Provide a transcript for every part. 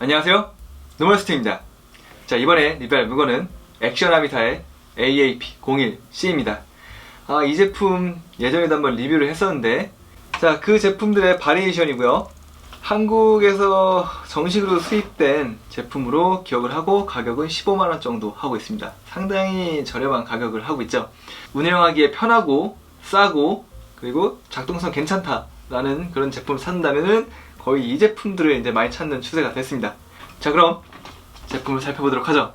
안녕하세요. 노멀스팅입니다. 자, 이번에 리뷰할 물건은 액션아미타의 AAP01C입니다. 아, 이 제품 예전에도 한번 리뷰를 했었는데, 자, 그 제품들의 바리에이션이고요. 한국에서 정식으로 수입된 제품으로 기억을 하고 가격은 15만원 정도 하고 있습니다. 상당히 저렴한 가격을 하고 있죠. 운영하기에 편하고 싸고 그리고 작동성 괜찮다라는 그런 제품을 찾는다면은 거의 이 제품들을 이제 많이 찾는 추세가 됐습니다. 자, 그럼 제품을 살펴보도록 하죠.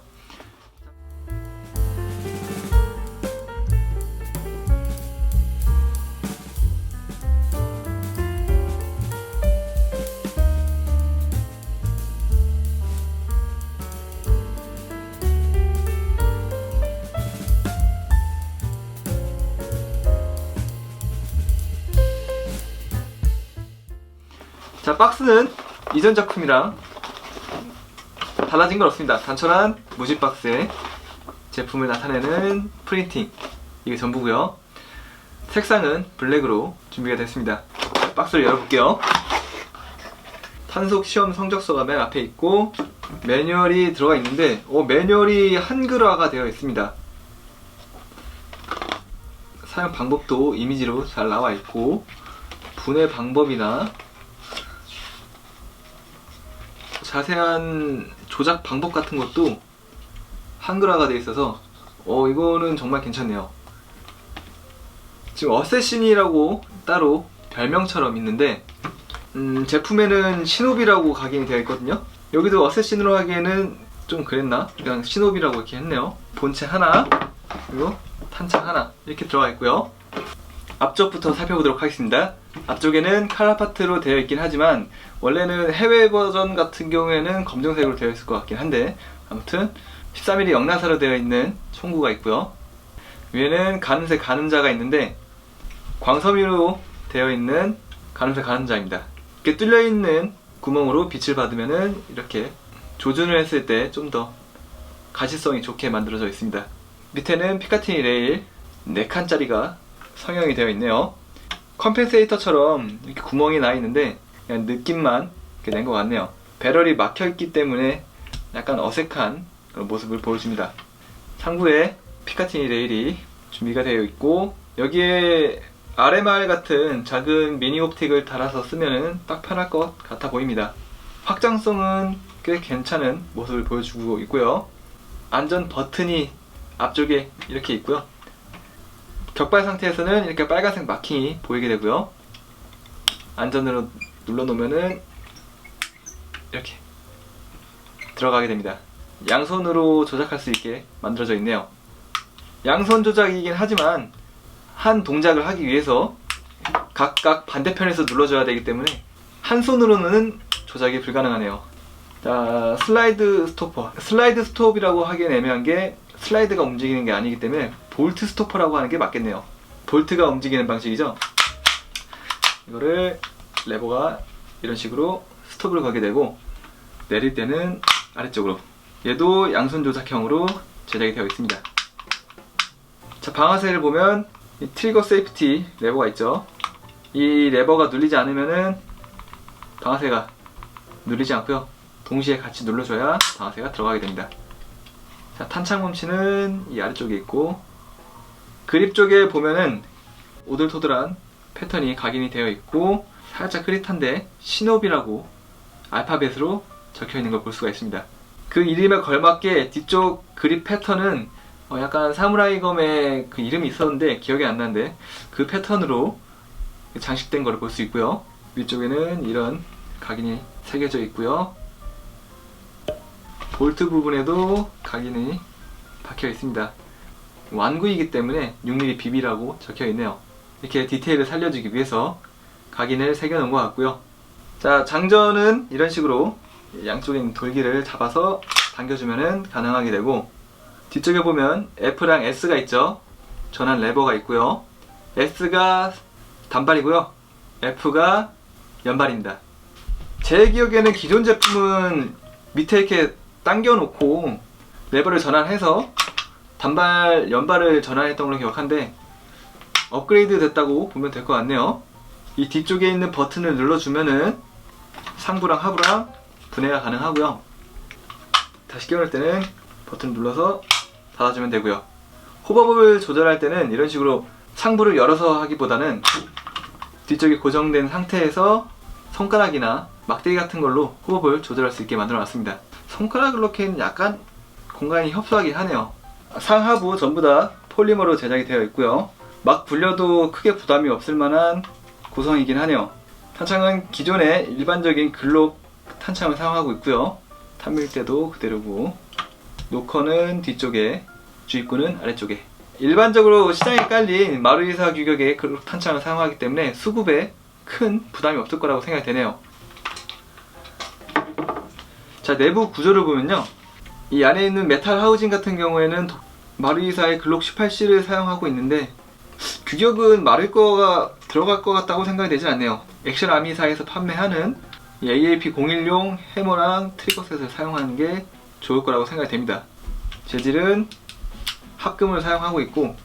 박스는 이전 작품이랑 달라진 건 없습니다. 단촐한 무지 박스에 제품을 나타내는 프린팅 이게 전부고요. 색상은 블랙으로 준비가 됐습니다. 박스를 열어볼게요. 탄속 시험 성적서가 맨 앞에 있고 매뉴얼이 들어가 있는데 어, 매뉴얼이 한글화가 되어 있습니다. 사용 방법도 이미지로 잘 나와 있고 분해 방법이나 자세한 조작 방법 같은 것도 한글화가 되어 있어서 어 이거는 정말 괜찮네요. 지금 어쌔신이라고 따로 별명처럼 있는데 음, 제품에는 시노비라고 각인이 되어 있거든요. 여기도 어쌔신으로 하기에는 좀 그랬나? 그냥 시노비라고 이렇게 했네요. 본체 하나 그리고 탄창 하나 이렇게 들어가 있고요. 앞쪽부터 살펴보도록 하겠습니다. 앞쪽에는 칼라파트로 되어 있긴 하지만 원래는 해외 버전 같은 경우에는 검정색으로 되어 있을 것 같긴 한데 아무튼 13mm 영나사로 되어 있는 총구가 있고요. 위에는 가늠쇠 가늠자가 있는데 광섬유로 되어 있는 가늠쇠 가늠자입니다. 이렇게 뚫려 있는 구멍으로 빛을 받으면은 이렇게 조준을 했을 때 좀 더 가시성이 좋게 만들어져 있습니다. 밑에는 피카티니 레일 4칸짜리가 성형이 되어 있네요. 컴펜세이터처럼 이렇게 구멍이 나 있는데 그냥 느낌만 낸것 같네요. 배럴이 막혀 있기 때문에 약간 어색한 그런 모습을 보여줍니다. 상부에 피카티니 레일이 준비가 되어 있고 여기에 RMR 같은 작은 미니 옵틱을 달아서 쓰면 딱 편할 것 같아 보입니다. 확장성은 꽤 괜찮은 모습을 보여주고 있고요. 안전 버튼이 앞쪽에 이렇게 있고요. 격발 상태에서는 이렇게 빨간색 마킹이 보이게 되고요. 안전으로 눌러 놓으면은 이렇게 들어가게 됩니다. 양손으로 조작할 수 있게 만들어져 있네요. 양손 조작이긴 하지만 한 동작을 하기 위해서 각각 반대편에서 눌러줘야 되기 때문에 한 손으로는 조작이 불가능하네요. 자, 슬라이드 스토퍼. 슬라이드 스톱이라고 하기엔 애매한 게 슬라이드가 움직이는 게 아니기 때문에 볼트 스토퍼라고 하는 게 맞겠네요. 볼트가 움직이는 방식이죠. 이거를 레버가 이런 식으로 스톱을 걸게 되고 내릴 때는 아래쪽으로 얘도 양손 조작형으로 제작이 되어 있습니다. 자, 방아쇠를 보면 이 트리거 세이프티 레버가 있죠. 이 레버가 눌리지 않으면은 방아쇠가 눌리지 않고요. 동시에 같이 눌러줘야 방아쇠가 들어가게 됩니다. 자, 탄창 멈치는 이 아래쪽에 있고 그립 쪽에 보면은 오돌토돌한 패턴이 각인이 되어 있고 살짝 흐릿한데 시노비라고 알파벳으로 적혀 있는 걸 볼 수가 있습니다. 그 이름에 걸맞게 뒤쪽 그립 패턴은 어, 약간 사무라이 검의 그 이름이 있었는데 기억이 안 나는데 그 패턴으로 장식된 걸 볼 수 있고요. 위쪽에는 이런 각인이 새겨져 있고요. 볼트 부분에도 각인이 박혀 있습니다. 완구이기 때문에 6mm BB라고 적혀 있네요. 이렇게 디테일을 살려주기 위해서 각인을 새겨놓은 것 같고요. 자, 장전은 이런 식으로 양쪽에 있는 돌기를 잡아서 당겨주면 가능하게 되고 뒤쪽에 보면 F랑 S가 있죠. 전환 레버가 있고요. S가 단발이고요. F가 연발입니다. 제 기억에는 기존 제품은 밑에 이렇게 당겨놓고 레버를 전환해서 단발, 연발을 전환했던 걸로 기억한데 업그레이드 됐다고 보면 될 것 같네요. 이 뒤쪽에 있는 버튼을 눌러주면은 상부랑 하부랑 분해가 가능하고요. 다시 끼워낼 때는 버튼 눌러서 닫아주면 되고요. 호버블을 조절할 때는 이런 식으로 상부를 열어서 하기보다는 뒤쪽이 고정된 상태에서 손가락이나 막대기 같은 걸로 호흡을 조절할 수 있게 만들어 놨습니다. 손가락 로켓은 약간 공간이 협소하긴 하네요. 상하부 전부 다 폴리머로 제작이 되어 있고요. 막 불려도 크게 부담이 없을 만한 구성이긴 하네요. 탄창은 기존의 일반적인 글록 탄창을 사용하고 있고요. 탐밀 때도 그대로고 노커는 뒤쪽에 주입구는 아래쪽에 일반적으로 시장에 깔린 마루이사 규격의 글록 탄창을 사용하기 때문에 수급에 큰 부담이 없을 거라고 생각이 되네요. 자 내부 구조를 보면요. 이 안에 있는 메탈 하우징 같은 경우에는 도- 마루이사의 글록 18C를 사용하고 있는데 규격은 마루이 거가 들어갈 것 같다고 생각이 되진 않네요. 액션 아미사에서 판매하는 이 AAP01용 해머랑 트리거셋을 사용하는 게 좋을 거라고 생각이 됩니다. 재질은 합금을 사용하고 있고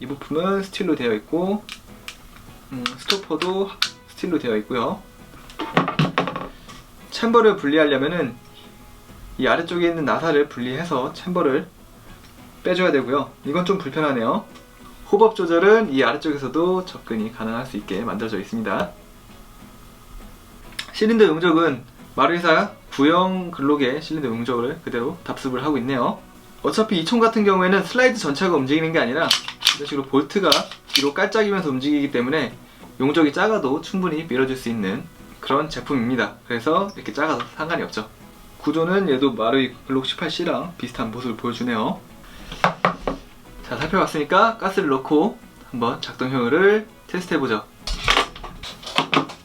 이 부품은 스틸로 되어 있고 음, 스토퍼도 스틸로 되어 있고요. 챔버를 분리하려면은 이 아래쪽에 있는 나사를 분리해서 챔버를 빼줘야 되고요. 이건 좀 불편하네요. 호법 조절은 이 아래쪽에서도 접근이 가능할 수 있게 만들어져 있습니다. 실린더 용적은 마루이사 구형 글록의 실린더 용적을 그대로 답습을 하고 있네요. 어차피 이 총 같은 경우에는 슬라이드 전체가 움직이는 게 아니라 이런 식으로 볼트가 뒤로 깔짝이면서 움직이기 때문에 용적이 작아도 충분히 밀어줄 수 있는 그런 제품입니다. 그래서 이렇게 작아도 상관이 없죠. 구조는 얘도 마루이 글록 18C랑 비슷한 모습을 보여주네요. 자 살펴봤으니까 가스를 넣고 한번 작동 효율을 테스트해보죠.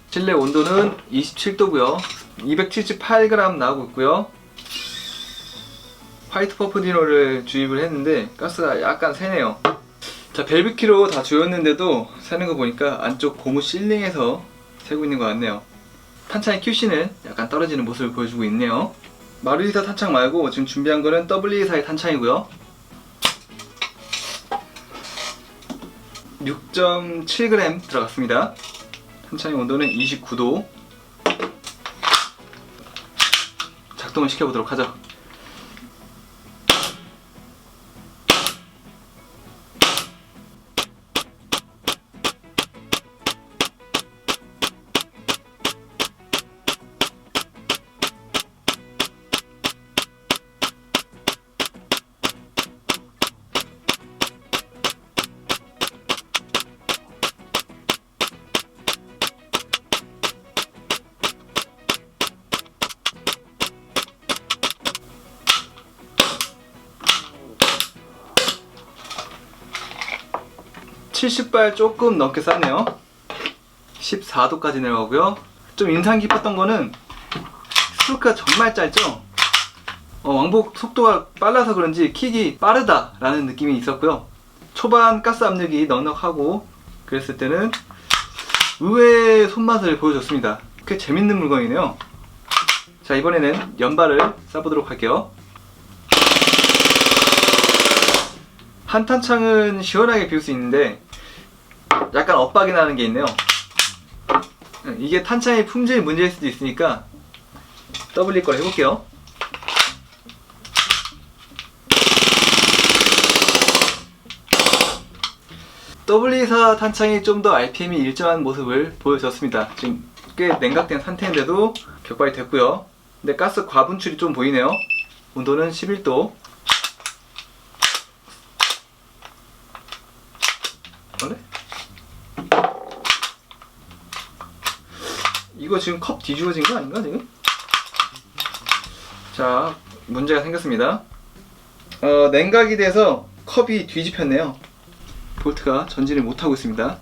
실내 온도는 27도고요. 278g 나오고 있고요. 화이트 퍼프디노를 주입을 했는데 가스가 약간 새네요. 자 벨브키로 다 조였는데도 새는 거 보니까 안쪽 고무 실링에서 새고 있는 것 같네요. 탄창의 QC는 약간 떨어지는 모습을 보여주고 있네요. 마루이사 탄창 말고 지금 준비한 거는 WE사의 탄창이고요. 6.7g 들어갔습니다. 탄창의 온도는 29도. 작동을 시켜보도록 하죠. 칠십 발 조금 넘게 쌌네요. 14도까지 내려가고요. 좀 인상 깊었던 거는 스트로크가 정말 짧죠? 어, 왕복 속도가 빨라서 그런지 킥이 빠르다라는 느낌이 있었고요. 초반 가스 압력이 넉넉하고 그랬을 때는 의외의 손맛을 보여줬습니다. 꽤 재밌는 물건이네요. 자, 이번에는 연발을 쏴보도록 할게요. 한탄창은 시원하게 비울 수 있는데 약간 엇박이 나는 게 있네요. 이게 탄창의 품질 문제일 수도 있으니까 더블리 걸 해볼게요. W4 탄창이 좀 더 RPM이 일정한 모습을 보여줬습니다. 지금 꽤 냉각된 상태인데도 격발이 됐고요. 근데 가스 과분출이 좀 보이네요. 온도는 11도. 그래? 이거 지금 컵 뒤집어진 거 아닌가 지금? 자 문제가 생겼습니다. 어, 냉각이 돼서 컵이 뒤집혔네요. 볼트가 전진을 못하고 있습니다.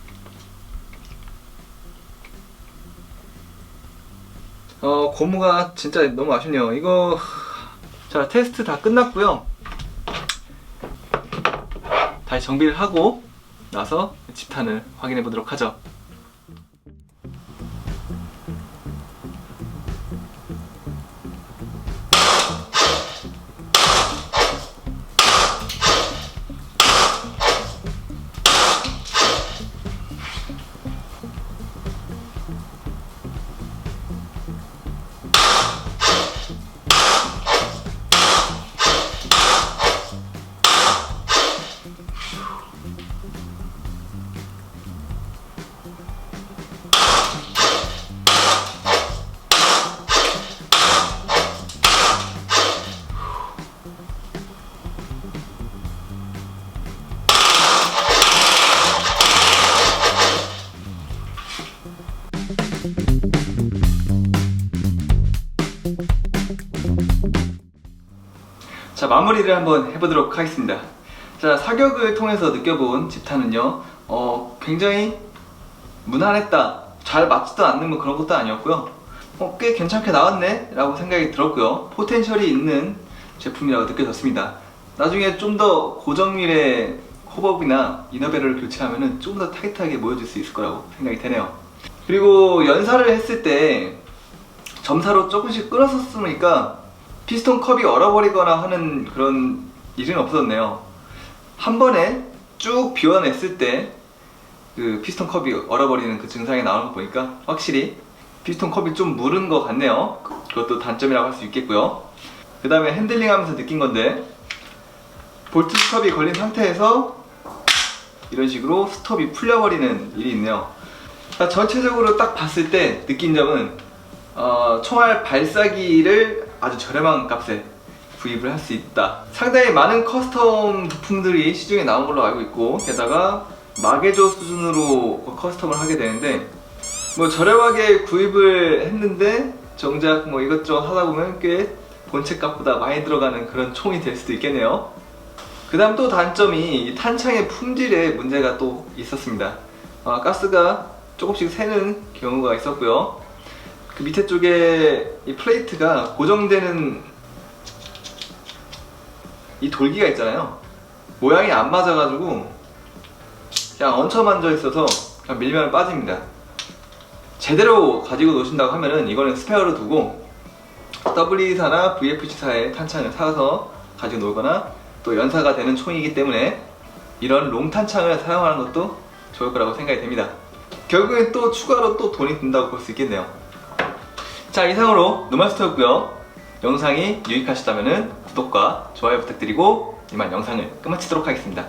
어, 고무가 진짜 너무 아쉽네요. 이거, 자, 테스트 다 끝났고요. 다시 정비를 하고 나서 집탄을 확인해 보도록 하죠. 마무리를 한번 해보도록 하겠습니다. 자 사격을 통해서 느껴본 집탄은요, 어 굉장히 무난했다. 잘 맞지도 않는 뭐 그런 것도 아니었고요. 어, 꽤 괜찮게 나왔네 라고 생각이 들었고요. 포텐셜이 있는 제품이라고 느껴졌습니다. 나중에 좀 더 고정밀의 호법이나 이너벨을 교체하면 좀더 타깃하게 보여줄 수 있을 거라고 생각이 되네요. 그리고 연사를 했을 때 점사로 조금씩 끊었었으니까 피스톤 컵이 얼어버리거나 하는 그런 일은 없었네요. 한 번에 쭉 비워냈을 때 그 피스톤 컵이 얼어버리는 그 증상이 나오는 거 보니까 확실히 피스톤 컵이 좀 무른 것 같네요. 그것도 단점이라고 할 수 있겠고요. 그 다음에 핸들링 하면서 느낀 건데 볼트 스톱이 걸린 상태에서 이런 식으로 스톱이 풀려버리는 일이 있네요. 자, 전체적으로 딱 봤을 때 느낀 점은 어, 총알 발사기를 아주 저렴한 값에 구입을 할 수 있다. 상당히 많은 커스텀 부품들이 시중에 나온 걸로 알고 있고 게다가 마개조 수준으로 커스텀을 하게 되는데 뭐 저렴하게 구입을 했는데 정작 뭐 이것저것 하다 보면 꽤 본체 값보다 많이 들어가는 그런 총이 될 수도 있겠네요. 그 다음 또 단점이 이 탄창의 품질에 문제가 또 있었습니다. 아, 가스가 조금씩 새는 경우가 있었고요. 그 밑에 쪽에 이 플레이트가 고정되는 이 돌기가 있잖아요. 모양이 안 맞아가지고 그냥 얹혀만져 있어서 그냥 밀면 빠집니다. 제대로 가지고 노신다고 하면은 이거는 스페어로 두고 WE사나 VFC사의 탄창을 사서 가지고 놀거나 또 연사가 되는 총이기 때문에 이런 롱 탄창을 사용하는 것도 좋을 거라고 생각이 됩니다. 결국엔 또 추가로 또 돈이 든다고 볼 수 있겠네요. 자 이상으로 노마스터였고요. 영상이 유익하셨다면 구독과 좋아요 부탁드리고 이만 영상을 끝마치도록 하겠습니다.